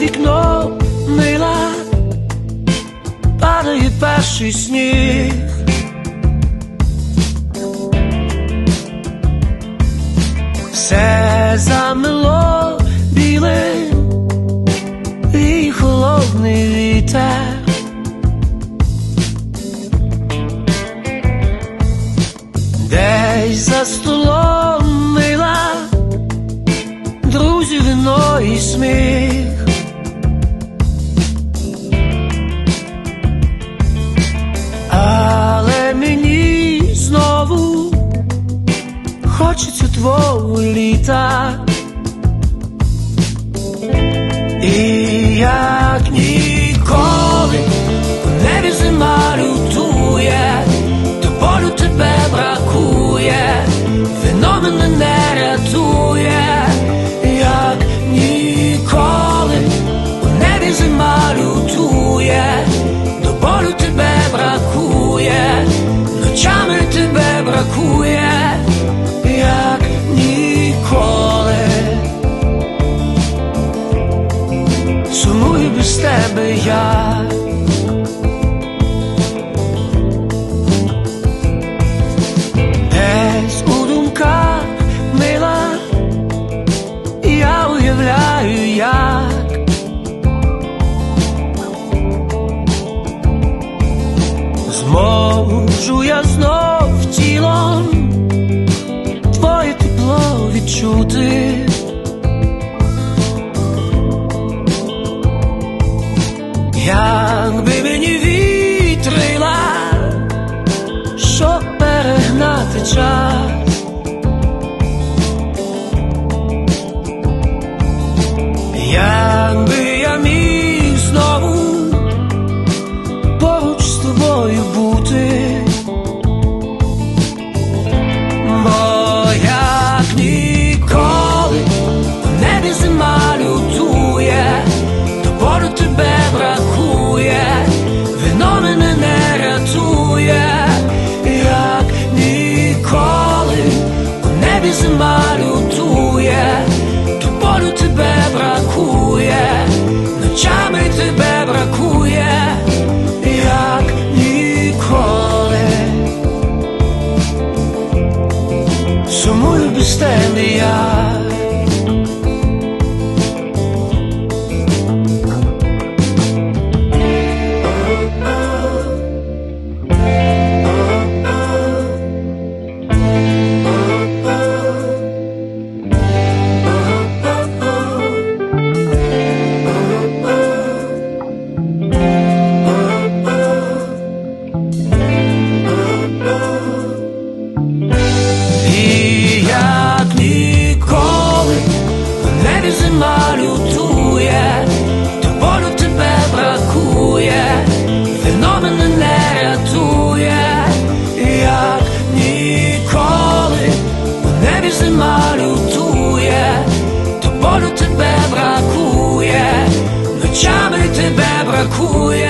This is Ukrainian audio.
вікно мила, падає перший сніг. Все замило білим і холодний вітер. Десь за столом мила, друзі вино і сміх. Хочеться у твого літа. без тебе я. Десь у думках мила, я уявляю як зможу я знов тілом твоє тепло відчути. głowy zmarutuję Tuporu tybę brakuje. Nociami tybę brakuje Jak nikole. Co mój by 哭呀。